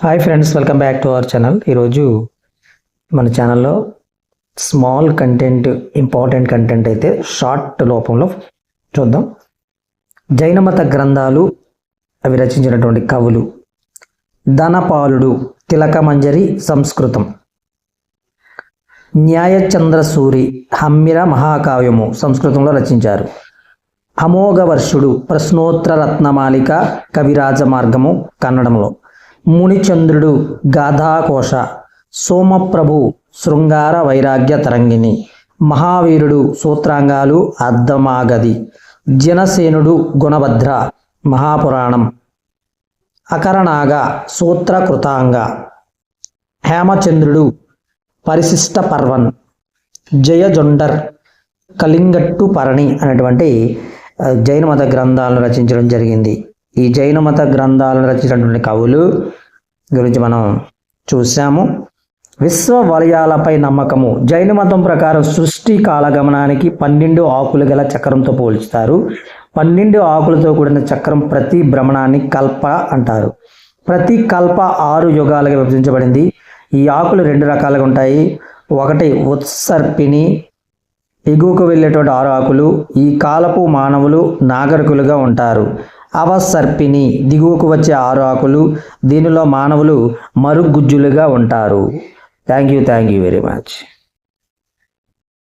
Hi friends welcome back to our channel ఈరోజు మన ఛానల్లో స్మాల్ కంటెంట్ ఇంపార్టెంట్ కంటెంట్ అయితే షార్ట్ రూపంలో చూద్దాం. జైనమత గ్రంథాలు అవి రచించినటువంటి కవులు ధనపాలుడు తిలకమంజరి సంస్కృతం. న్యాయచంద్రసూరి హమ్మిర మహాకావ్యము సంస్కృతంలో రచించారు. అమోఘవర్షుడు ప్రశ్నోత్తర రత్నమాలిక కవిరాజ మార్గము కన్నడంలో. మునిచంద్రుడు గాథాకోశ సోమప్రభు శృంగార వైరాగ్య తరంగిణి మహావీరుడు సూత్రాంగాలు అర్ధమాగది జనసేనుడు గుణభద్ర మహాపురాణం. అకరణాగ సూత్రకృతాంగ. హేమచంద్రుడు పరిశిష్ట పర్వన్. జయజొండర్ కలింగట్టు పరణి అనేటువంటి జైన మత గ్రంథాలను రచించడం జరిగింది. ఈ జైన మత గ్రంథాలను రచించినటువంటి కవులు గురించి మనం చూసాము విశ్వ వలయాలపై నమ్మకము. జైన మతం ప్రకారం సృష్టి కాలగమనానికి పన్నెండు ఆకులు గల చక్రంతో పోల్చుతారు. పన్నెండు ఆకులతో కూడిన చక్రం ప్రతి భ్రమణాన్ని కల్ప అంటారు. ప్రతి కల్ప ఆరు యుగాలుగా విభజించబడింది. ఈ ఆకులు రెండు రకాలుగా ఉంటాయి. ఒకటి ఉత్సర్పిణి ఎగువకు వెళ్ళేటువంటి ఆరు ఆకులు. ఈ కాలపు మానవులు నాగరికులుగా ఉంటారు. అవసర్పిణి. దిగువకు వచ్చే ఆరు ఆకులు దీనిలో మానవులు మరుగుజ్జులుగా ఉంటారు. Thank you thank you very much